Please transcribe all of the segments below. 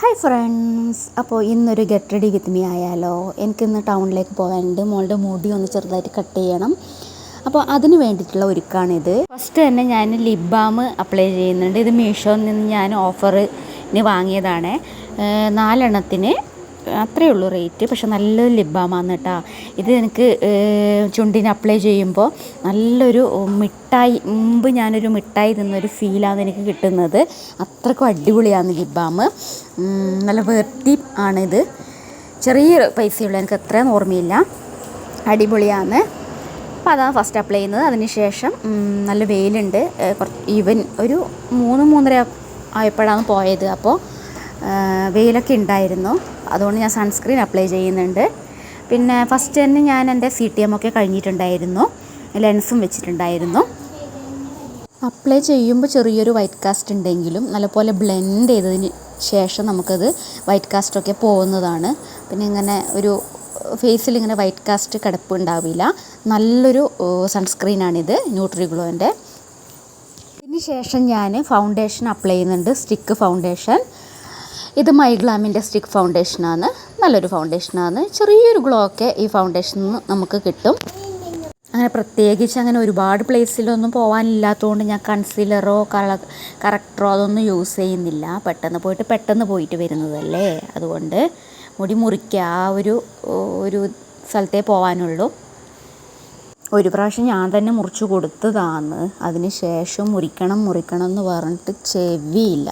Hi friends അപ്പോൾ ഇന്നൊരു get ready with me ആയാലോ? എനിക്കിന്ന് ടൗണിലേക്ക് പോകാനുണ്ട്. മോളുടെ മുടി ഒന്ന് ചെറുതായിട്ട് കട്ട് ചെയ്യണം. അപ്പോൾ അതിന് വേണ്ടിയിട്ടുള്ള ഒരുക്കാണിത്. ഫസ്റ്റ് തന്നെ ഞാൻ ലിപ് ബാം അപ്ലൈ ചെയ്യുന്നുണ്ട്. ഇത് മീഷോയിൽ നിന്ന് ഞാൻ ഓഫറിന് വാങ്ങിയതാണ്. നാലെണ്ണത്തിന് അത്രയേ ഉള്ളൂ റേറ്റ്. പക്ഷെ നല്ലൊരു ലിബാമാണ് ബാമാണ് കേട്ടോ. ഇത് എനിക്ക് ചുണ്ടിന് അപ്ലൈ ചെയ്യുമ്പോൾ നല്ലൊരു മിഠായി മുമ്പ് ഞാനൊരു മിഠായി തിന്നൊരു ഫീലാണ് എനിക്ക് കിട്ടുന്നത്. അത്രക്കും അടിപൊളിയാണ് ലിബാമ്. നല്ല വെർത്തി ആണിത്. ചെറിയ പൈസയുള്ള എനിക്ക് അത്രയും ഓർമ്മയില്ല. അടിപൊളിയാണ്. അപ്പോൾ അതാണ് ഫസ്റ്റ് അപ്ലൈ ചെയ്യുന്നത്. അതിനുശേഷം നല്ല വെയിലുണ്ട്. ഈവൻ ഒരു മൂന്ന് മൂന്നര ആയപ്പോഴാണ് പോയത്. അപ്പോൾ വെയിലൊക്കെ ഉണ്ടായിരുന്നു. അതുകൊണ്ട് ഞാൻ സൺസ്ക്രീൻ അപ്ലൈ ചെയ്യുന്നുണ്ട്. പിന്നെ ഫസ്റ്റ് തന്നെ ഞാൻ എന്റെ സി ടി എം ഒക്കെ കഴിഞ്ഞിട്ടുണ്ടായിരുന്നു. ലെൻസും വെച്ചിട്ടുണ്ടായിരുന്നു. അപ്ലൈ ചെയ്യുമ്പോൾ ചെറിയൊരു വൈറ്റ് കാസ്റ്റ് ഉണ്ടെങ്കിലും നല്ലപോലെ ബ്ലെൻഡ് ചെയ്തതിന് ശേഷം നമുക്കത് വൈറ്റ് കാസ്റ്റൊക്കെ പോകുന്നതാണ്. പിന്നെ ഇങ്ങനെ ഒരു ഫേസിൽ ഇങ്ങനെ വൈറ്റ് കാസ്റ്റ് കിടപ്പ് ഉണ്ടാവില്ല. നല്ലൊരു സൺസ്ക്രീനാണിത് ന്യൂട്രിഗ്ലോന്റെ ഇതിന് ശേഷം ഞാൻ ഫൗണ്ടേഷൻ അപ്ലൈ ചെയ്യുന്നുണ്ട് സ്റ്റിക്ക് ഫൗണ്ടേഷൻ ഇത് മൈഗ്ലാമിന്റെ സ്റ്റിക്ക് ഫൗണ്ടേഷനാണ്. നല്ലൊരു ഫൗണ്ടേഷനാണ്. ചെറിയൊരു ഗ്ലോ ഒക്കെ ഈ ഫൗണ്ടേഷനിൽ നിന്ന് നമുക്ക് കിട്ടും. അങ്ങനെ പ്രത്യേകിച്ച് അങ്ങനെ ഒരുപാട് പ്ലേസിലൊന്നും പോകാനില്ലാത്തതുകൊണ്ട് ഞാൻ കൺസീലറോ കള കറക്ടറോ അതൊന്നും യൂസ് ചെയ്യുന്നില്ല. പെട്ടെന്ന് പോയിട്ട് പെട്ടെന്ന് പോയിട്ട് വരുന്നതല്ലേ? അതുകൊണ്ട് മുടി മുറിക്കുക ആ ഒരു ഒരു സ്ഥലത്തേ പോകാനുള്ളൂ ഒരു പ്രാവശ്യം ഞാൻ തന്നെ മുറിച്ചു കൊടുത്തതാണ്. അതിന് ശേഷം മുറിക്കണം മുറിക്കണം എന്ന് പറഞ്ഞിട്ട് ചെവിയില്ല.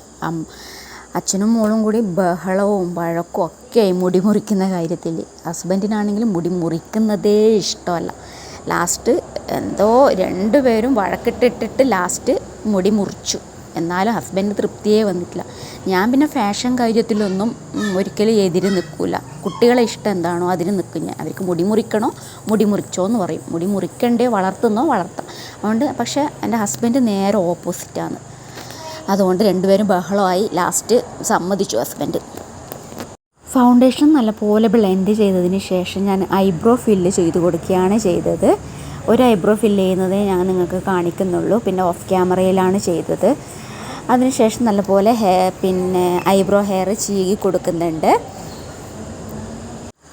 അച്ഛനും മോളും കൂടി ബഹളവും വഴക്കും ആയി മുടി മുറിക്കുന്ന കാര്യത്തിൽ. ഹസ്ബൻഡിനാണെങ്കിലും മുടി മുറിക്കുന്നതേ ഇഷ്ടമല്ല. ലാസ്റ്റ് എന്തോ രണ്ടുപേരും വഴക്കിട്ടിട്ടിട്ട് ലാസ്റ്റ് മുടി മുറിച്ചു എന്നാലും ഹസ്ബൻഡ് തൃപ്തിയേ വന്നിട്ടില്ല. ഞാൻ പിന്നെ ഫാഷൻ കാര്യത്തിലൊന്നും ഒരിക്കലും എതിര് നിൽക്കില്ല കുട്ടികളെ ഇഷ്ടം എന്താണോ അതിന് നിൽക്കും ഞാൻ. അവർക്ക് മുടി മുറിക്കണോ മുടി മുറിച്ചോ എന്ന് പറയും. മുടി മുറിക്കണ്ടേ വളർത്തുന്നോ വളർത്താം. അതുകൊണ്ട് പക്ഷേ എന്റെ ഹസ്ബൻഡ് നേരെ ഓപ്പോസിറ്റാണ്. അതുകൊണ്ട് രണ്ടുപേരും ബഹളമായി ലാസ്റ്റ് സമ്മതിച്ചു ഹസ്ബൻഡ് ഫൗണ്ടേഷൻ നല്ലപോലെ ബ്ലെൻഡ് ചെയ്തതിന് ശേഷം ഞാൻ ഐബ്രോ ഫില്ല് ചെയ്ത് കൊടുക്കുകയാണ് ചെയ്തത്. ഒരു ഐബ്രോ ഫില്ല് ചെയ്യുന്നതേ ഞാൻ നിങ്ങൾക്ക് കാണിക്കുന്നുള്ളൂ. പിന്നെ ഓഫ് ക്യാമറയിലാണ് ചെയ്തത്. അതിനുശേഷം നല്ലപോലെ ഹെയർ പിന്നെ ഐബ്രോ ഹെയർ ചീകി കൊടുക്കുന്നുണ്ട്.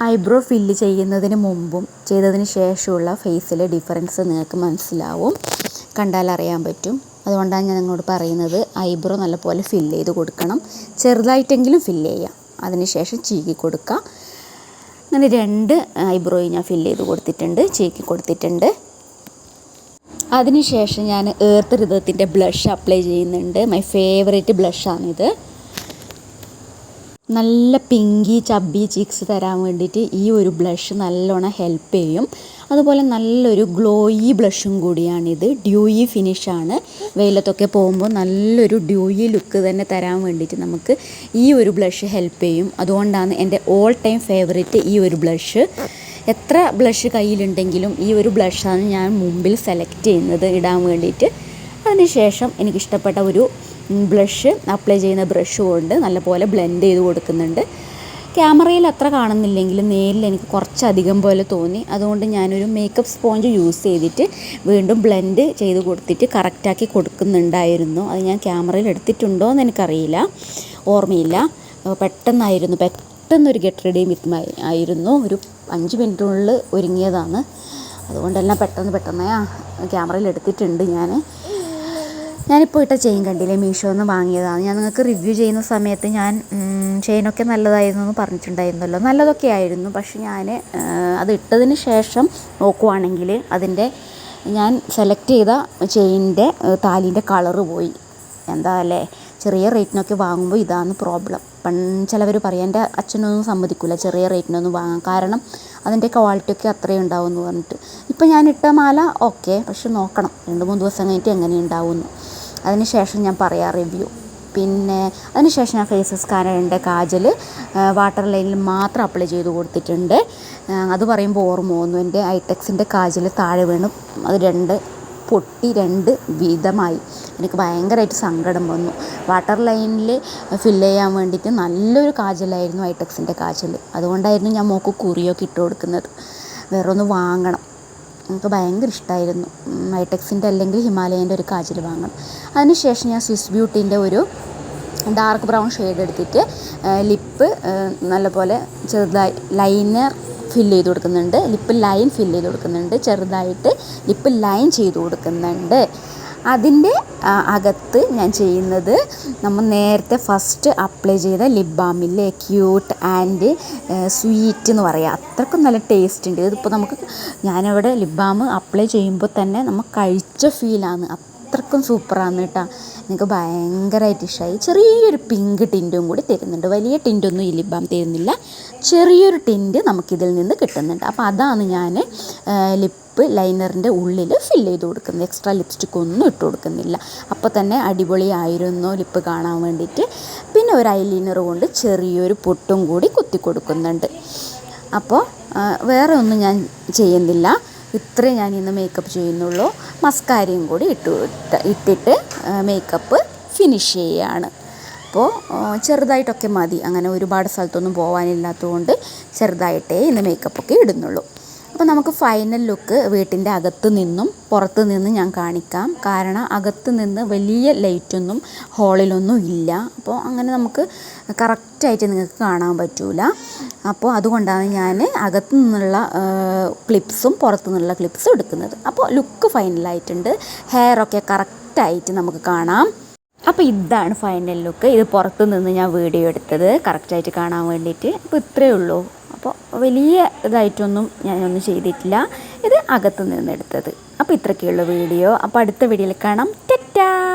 ഐബ്രോ ഫില്ല് ചെയ്യുന്നതിന് മുമ്പും ചെയ്തതിന് ശേഷമുള്ള ഫേസിലെ ഡിഫറൻസ് നിങ്ങൾക്ക് മനസ്സിലാവും. കണ്ടാൽ അറിയാൻ പറ്റും. അതുകൊണ്ടാണ് ഞാൻ നിങ്ങളോട് പറയുന്നത് ഐബ്രോ നല്ലപോലെ ഫില്ല് ചെയ്ത് കൊടുക്കണം. ചെറുതായിട്ടെങ്കിലും ഫില്ല് ചെയ്യാം അതിനുശേഷം ചീകി കൊടുക്കുക. അങ്ങനെ രണ്ട് ഐബ്രോയും ഞാൻ ഫില്ല് ചെയ്ത് കൊടുത്തിട്ടുണ്ട്. ചീക്കി കൊടുത്തിട്ടുണ്ട്. അതിനുശേഷം ഞാൻ ഏർത്ത് ഹൃദയത്തിന്റെ ബ്ലഷ് അപ്ലൈ ചെയ്യുന്നുണ്ട്. മൈ ഫേവറേറ്റ് ബ്ലഷാണിത് നല്ല പിങ്കി ചബ്ബി ചീക്സ് തരാൻ വേണ്ടിയിട്ട് ഈ ഒരു ബ്ലഷ് നല്ലോണം ഹെൽപ്പ് ചെയ്യും. അതുപോലെ നല്ലൊരു ഗ്ലോയി ബ്ലഷും കൂടിയാണിത്. ഡ്യൂയി ഫിനിഷാണ് വെയിലത്തൊക്കെ പോകുമ്പോൾ നല്ലൊരു ഡ്യൂയി ലുക്ക് തന്നെ തരാൻ വേണ്ടിയിട്ട് നമുക്ക് ഈ ഒരു ബ്ലഷ് ഹെൽപ്പ് ചെയ്യും. അതുകൊണ്ടാണ് എന്റെ ഓൾ ടൈം ഫേവറേറ്റ് ഈ ഒരു ബ്ലഷ് എത്ര ബ്ലഷ് കയ്യിലുണ്ടെങ്കിലും ഈ ഒരു ബ്ലഷാണ് ഞാൻ മുമ്പിൽ സെലക്ട് ചെയ്യുന്നത് ഇടാൻ വേണ്ടിയിട്ട്. അതിനുശേഷം എനിക്കിഷ്ടപ്പെട്ട ഒരു ബ്ലഷ് അപ്ലൈ ചെയ്യുന്ന ബ്രഷ് കൊണ്ട് നല്ലപോലെ ബ്ലെൻഡ് ചെയ്ത് കൊടുക്കുന്നുണ്ട്. ക്യാമറയിൽ അത്ര കാണുന്നില്ലെങ്കിലും നേരിൽ എനിക്ക് കുറച്ചധികം പോലെ തോന്നി. അതുകൊണ്ട് ഞാനൊരു മേക്കപ്പ് സ്പോഞ്ച് യൂസ് ചെയ്തിട്ട് വീണ്ടും ബ്ലെൻഡ് ചെയ്ത് കൊടുത്തിട്ട് കറക്റ്റാക്കി കൊടുക്കുന്നുണ്ടായിരുന്നു. അത് ഞാൻ ക്യാമറയിൽ എടുത്തിട്ടുണ്ടോ എന്ന് എനിക്കറിയില്ല. ഓർമ്മയില്ല. പെട്ടെന്നായിരുന്നു. പെട്ടെന്നൊരു ഗെറ്റ് റെഡി വിത്ത് ആയിരുന്നു. ഒരു അഞ്ച് മിനിറ്റിനുള്ളിൽ ഒരുങ്ങിയതാണ്. അതുകൊണ്ടെല്ലാം പെട്ടെന്ന് പെട്ടെന്ന് ക്യാമറയിൽ എടുത്തിട്ടുണ്ട് ഞാൻ ഞാനിപ്പോൾ ഇട്ട ചെയിൻ കണ്ടില്ലേ മീഷോ നിന്ന് വാങ്ങിയതാണ്. ഞാൻ നിങ്ങൾക്ക് റിവ്യൂ ചെയ്യുന്ന സമയത്ത് ഞാൻ ചെയിനൊക്കെ നല്ലതായിരുന്നു എന്ന് പറഞ്ഞിട്ടുണ്ടായിരുന്നല്ലോ. നല്ലതൊക്കെ ആയിരുന്നു. പക്ഷെ ഞാൻ അത് ഇട്ടതിന് ശേഷം നോക്കുവാണെങ്കിൽ അതിന്റെ ഞാൻ സെലക്ട് ചെയ്ത ചെയിനിന്റെ താലിന്റെ കളറ് പോയി. എന്താ അല്ലേ? ചെറിയ റേറ്റിനൊക്കെ വാങ്ങുമ്പോൾ ഇതാണ് പ്രോബ്ലം പൺ ചിലവർ പറയാം എന്റെ അച്ഛനൊന്നും സമ്മതിക്കില്ല ചെറിയ റേറ്റിനൊന്നും വാങ്ങാൻ. കാരണം അതിന്റെ ക്വാളിറ്റി ഒക്കെ അത്രയും ഉണ്ടാവും എന്ന് പറഞ്ഞിട്ട്. ഇപ്പം ഞാൻ ഇട്ട മാല ഓക്കെ പക്ഷെ നോക്കണം. രണ്ട് മൂന്ന് ദിവസം കഴിഞ്ഞിട്ട് എങ്ങനെ ഉണ്ടാവുമെന്ന്. അതിന് ശേഷം ഞാൻ പറയാം റിവ്യൂ പിന്നെ അതിനുശേഷം ഞാൻ ഫേസ് സ്കാനറിന്റെ കാജൽ വാട്ടർ ലൈനിൽ മാത്രം അപ്ലൈ ചെയ്ത് കൊടുത്തിട്ടുണ്ട്. അത് പറയുമ്പോൾ ഓർമ്മ വന്നു. എന്റെ ഐടെക്സിന്റെ കാജൽ താഴെ വീണ്. അത് രണ്ട് പൊട്ടി രണ്ട് വീതമായി. എനിക്ക് ഭയങ്കരമായിട്ട് സങ്കടം വന്നു. വാട്ടർ ലൈനിൽ ഫില്ല് ചെയ്യാൻ വേണ്ടിയിട്ട് നല്ലൊരു കാജലായിരുന്നു ഐടെക്സിന്റെ കാജൽ അതുകൊണ്ടായിരുന്നു ഞാൻ മോക്ക് കുറിയൊക്കെ ഇട്ട് കൊടുക്കുന്നത്. വേറെ ഒന്ന് വാങ്ങണം. എനിക്ക് ഭയങ്കര ഇഷ്ടമായിരുന്നു മൈടെക്സിന്റെ അല്ലെങ്കിൽ ഹിമാലയന്റെ ഒരു കാജൽ വാങ്ങണം അതിനുശേഷം ഞാൻ സ്വിസ് ബ്യൂട്ടീന്റെ ഒരു ഡാർക്ക് ബ്രൗൺ ഷെയ്ഡ് എടുത്തിട്ട് ലിപ്പ് നല്ലപോലെ ചെറുതായി ലൈനർ ഫില്ല് ചെയ്ത് കൊടുക്കുന്നുണ്ട്. ലിപ്പ് ലൈൻ ഫില്ല് ചെയ്ത് കൊടുക്കുന്നുണ്ട്. ചെറുതായിട്ട് ലിപ്പ് ലൈൻ ചെയ്ത് കൊടുക്കുന്നുണ്ട്. അതിന്റെ അകത്ത് ഞാൻ ചെയ്യുന്നത് നമ്മൾ നേരത്തെ ഫസ്റ്റ് അപ്ലൈ ചെയ്ത ലിപ് ബാമില്ലേ ക്യൂട്ട് ആൻഡ് സ്വീറ്റ് എന്ന് പറയാം. അത്രക്കും നല്ല ടേസ്റ്റ് ഉണ്ട്. ഇതിപ്പോൾ നമുക്ക് ഞാനവിടെ ലിപ് ബാം അപ്ലൈ ചെയ്യുമ്പോൾ തന്നെ നമ്മൾ കഴിച്ച ഫീലാണ് അത്രക്കും സൂപ്പറാണ് കേട്ടോ. എനിക്ക് ഭയങ്കരമായിട്ട് ഇഷ്ടമായി ചെറിയൊരു പിങ്ക് ടിന്റും കൂടി തരുന്നുണ്ട്. വലിയ ടിന്റൊന്നും ഈ ലിപ് ബാം തരുന്നില്ല. ചെറിയൊരു ടിന്റ് നമുക്കിതിൽ നിന്ന് കിട്ടുന്നുണ്ട്. അപ്പോൾ അതാണ് ഞാൻ ലിപ്പ് ലൈനറിന്റെ ഉള്ളിൽ ഫിൽ ചെയ്ത് കൊടുക്കുന്നത്. എക്സ്ട്രാ ലിപ്സ്റ്റിക് ഒന്നും ഇട്ട് കൊടുക്കുന്നില്ല. അപ്പോൾ തന്നെ അടിപൊളിയായിരുന്നു ലിപ്പ് കാണാൻ വേണ്ടിയിട്ട്. പിന്നെ ഒരു ഐലൈനർ കൊണ്ട് ചെറിയൊരു പൊട്ടും കൂടി കുത്തി കൊടുക്കുന്നുണ്ട്. അപ്പോൾ വേറെ ഒന്നും ഞാൻ ചെയ്യുന്നില്ല. ഇത്രേ ഞാൻ ഇന്ന് മേക്കപ്പ് ചെയ്യുന്നുള്ളൂ. മസ്കാരയും കൂടി ഇട്ട് ഇട്ട് ഇട്ടിട്ട് മേക്കപ്പ് ഫിനിഷ് ചെയ്യുകയാണ് അപ്പോൾ ചെറുതായിട്ടൊക്കെ മതി. അങ്ങനെ ഒരുപാട് സ്ഥലത്തൊന്നും പോകാനില്ലാത്തതുകൊണ്ട് ചെറുതായിട്ടേ ഇന്ന് മേക്കപ്പൊക്കെ ഇടുന്നുള്ളൂ. അപ്പോൾ നമുക്ക് ഫൈനൽ ലുക്ക് വീട്ടിന്റെ അകത്ത് നിന്നും പുറത്ത് നിന്ന് ഞാൻ കാണിക്കാം. കാരണം അകത്ത് നിന്ന് വലിയ ലൈറ്റൊന്നും ഹോളിലൊന്നും ഇല്ല. അപ്പോൾ അങ്ങനെ നമുക്ക് കറക്റ്റായിട്ട് നിങ്ങൾക്ക് കാണാൻ പറ്റൂല. അപ്പോൾ അതുകൊണ്ടാണ് ഞാൻ അകത്തു നിന്നുള്ള ക്ലിപ്സും പുറത്തു നിന്നുള്ള ക്ലിപ്സും എടുക്കുന്നത്. അപ്പോൾ ലുക്ക് ഫൈനലായിട്ടുണ്ട് ഹെയറൊക്കെ കറക്റ്റായിട്ട് നമുക്ക് കാണാം. അപ്പോൾ ഇതാണ് ഫൈനൽ ലുക്ക് ഇത് പുറത്തു നിന്ന് ഞാൻ വീഡിയോ എടുത്തത്. കറക്റ്റായിട്ട് കാണാൻ വേണ്ടിയിട്ട്. അപ്പോൾ ഇത്രയേ ഉള്ളൂ. അപ്പോൾ വലിയ ഇതായിട്ടൊന്നും ഞാനൊന്നും ചെയ്തിട്ടില്ല. ഇത് അകത്തു നിന്നെടുത്തത്. അപ്പോൾ ഇത്രയൊക്കെയുള്ള വീഡിയോ. അപ്പോൾ അടുത്ത വീഡിയോയിൽ കാണാം. ടെറ്റാ!